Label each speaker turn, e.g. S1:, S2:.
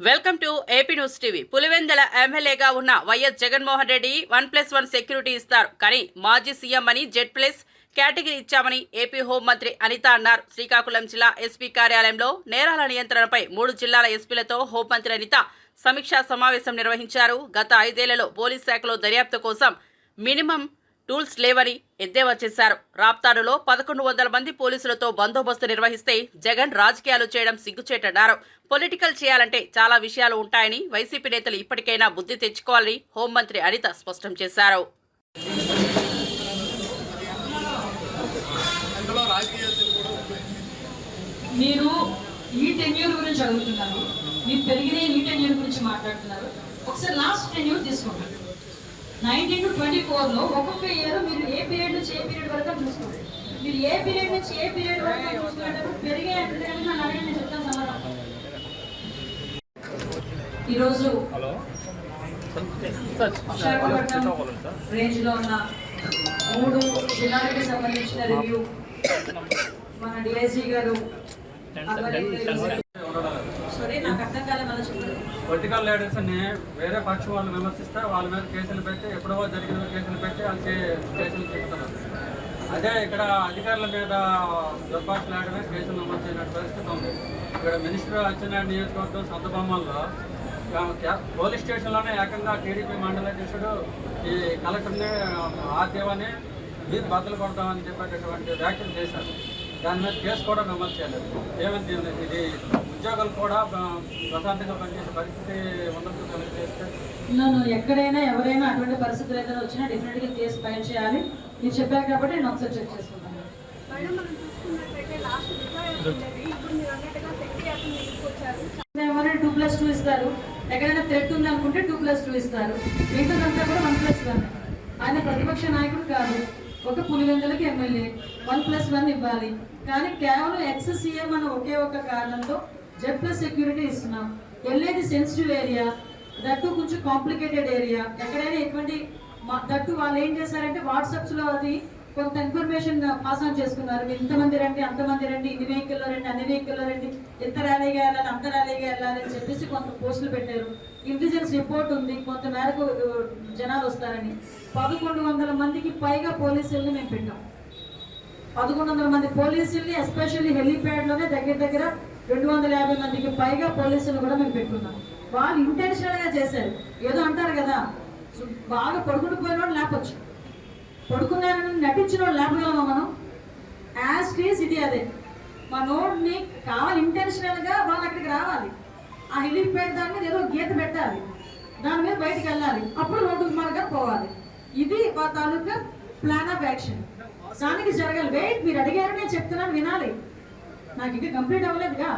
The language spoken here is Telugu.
S1: Welcome to AP news TV. Pulivendula ఎమ్మెల్యేగా ఉన్న YS Jaganmohan Reddy one plus one security ఇస్తారు. కానీ మాజీ సీఎం అని జెడ్ ప్లస్ కేటగిరీ ఇచ్చామని ఏపీ హోంమంత్రి అనిత అన్నారు. శ్రీకాకుళం జిల్లా ఎస్పీ కార్యాలయంలో నేరాల నియంత్రణపై మూడు జిల్లాల ఎస్పీలతో హోంమంత్రి అనిత సమీక్షా సమావేశం నిర్వహించారు. గత ఐదేళ్ళలో పోలీస్ శాఖలో దర్యాప్తు కోసం మినిమం టూల్స్ లేవని ఎద్దేవా చేశారు. రాప్తాడులో పదకొండు వందల మంది పోలీసులతో బందోబస్తు నిర్వహిస్తే జగన్ రాజకీయాలు చేయడం సిగ్గుచేటన్నారు. పొలిటికల్ చేయాలంటే చాలా విషయాలు ఉంటాయని వైసీపీ నేతలు ఇప్పటికైనా బుద్ధి తెచ్చుకోవాలని హోంమంత్రి అనిత స్పష్టం చేశారు.
S2: మీరు ఈ టెన్యూర్ గురించి అడుగుతున్నారు మీరు పెరిగిన ఈ టెన్యూర్ గురించి మాట్లాడుతున్నారు. ఒకసారి లాస్ట్ టెన్యూర్ తీసుకోండి. నైన్టీన్ టు ట్వంటీ ఫోర్లో ఒక్కొక్క ఇయర్ మీరు ఏ పీరియడ్ నుంచి ఏ పీరియడ్ వరకు చూసుకోండి. మీరు ఏ పీరియడ్ నుంచి ఏ పీరియడ్ వరకు చూసుకునేటప్పుడు పెరిగే నేను చెప్తాను సమాధానం. ఈరోజు విశాఖపట్నం రేంజ్లో ఉన్న మూడు జిల్లాలకు సంబంధించిన రివ్యూ మన డిఐజీ గారు
S3: పొలిటికల్ లీడర్స్ని వేరే పక్షం వాళ్ళు విమర్శిస్తే వాళ్ళ మీద కేసులు పెట్టి ఎప్పుడో జరిగిన కేసులు పెట్టి వాళ్ళు కేసులు చెప్తున్నారు అదే ఇక్కడ అధికారుల మీద దుర్భాషలాడమే కేసులు నమోదు చేయన పరిస్థితి ఉంది. ఇక్కడ మినిస్టర్ అచ్చెన్నాయుడు నియోజకవర్గం సొంతబొమ్మల్లో పోలీస్ స్టేషన్లోనే ఏకంగా టీడీపీ మండల అధ్యక్షుడు ఈ కలెక్టర్ని ఆర్దేవని మీరు బద్దలు కొడతామని చెప్పేటటువంటి వ్యాఖ్యలు చేశారు. దాని మీద కేసు కూడా నమోదు చేయలేదు. ఏమైంది? ఇది ఉద్యోగులు కూడా ప్రశాంతంగా పనిచేసే పరిస్థితి
S2: నన్ను ఎక్కడైనా ఎవరైనా అటువంటి పరిస్థితులు ఏదైనా వచ్చినా డెఫినెట్గా కేసు ఫైల్ చేయాలి. మీరు చెప్పారు కాబట్టి నేను ఒకసారి చెక్ చేసుకుంటాను.
S4: ఉండేది
S2: టూ ప్లస్ టూ ఇస్తారు. ఎక్కడైనా థ్రెట్ ఉంది అనుకుంటే టూ ప్లస్ టూ ఇస్తారు. మిగతాదంతా కూడా వన్ ప్లస్ వన్ ఆయన ప్రతిపక్ష నాయకుడు కాదు. ఒక పులివెందులకి ఎమ్మెల్యే. వన్ ప్లస్ వన్ ఇవ్వాలి. కానీ కేవలం ఎక్స్ సీఎం అనే ఒకే ఒక కారణంతో జెడ్ ప్లస్ సెక్యూరిటీ ఇస్తున్నాం. వెళ్ళేది సెన్సిటివ్ ఏరియా దట్టు కొంచెం కాంప్లికేటెడ్ ఏరియా ఎక్కడైనా ఎటువంటి దట్టు వాళ్ళు ఏం చేశారంటే వాట్సాప్స్లో అది కొంత ఇన్ఫర్మేషన్ పాస్ ఆన్ చేసుకున్నారు. మీరు ఇంతమంది రండి అంతమంది రండి ఇన్ని వెహికల్లో రండి అన్ని వెహికల్లో రండి ఇంత ర్యాలీగా వెళ్ళాలి అంత ర్యాలీగా వెళ్ళాలి అని చెప్పేసి కొంత పోస్టులు పెట్టారు. ఇంటెలిజెన్స్ రిపోర్ట్ ఉంది కొంత మేరకు జనాలు వస్తారని. పదకొండు వందల మందికి పైగా పోలీసుల్ని మేము పెట్టాం. పదకొండు వందల మంది పోలీసుల్ని ఎస్పెషల్లీ హెలీప్యాడ్లోనే దగ్గర దగ్గర రెండు వందల యాభై మందికి పైగా పోలీసులు కూడా మేము పెట్టుకున్నాం. వాళ్ళు ఇంటెన్షనల్గా చేశారు. ఏదో అంటారు కదా బాగా పడుకుని పోయిన వాళ్ళు లేపొచ్చు. పడుకున్నారని నటించిన వాళ్ళు లేపగలమా మనం? యాజ్ టీస్ ఇది అదే. మా నోడ్ని కావాలి ఇంటెన్షనల్గా వాళ్ళు అక్కడికి రావాలి. ఆ హెలీప్యాడ్ దాని మీద ఏదో గీత పెట్టాలి. దాని మీద బయటికి వెళ్ళాలి. అప్పుడు రోడ్డు మార్గా పోవాలి. ఇది మా తాలూకా ప్లాన్ ఆఫ్ యాక్షన్ దానికి జరగాలి. వెయిట్ మీరు అడిగారు నేను చెప్తున్నాను వినాలి. నాకు ఇంకా కంప్లీట్ అవ్వలేదుగా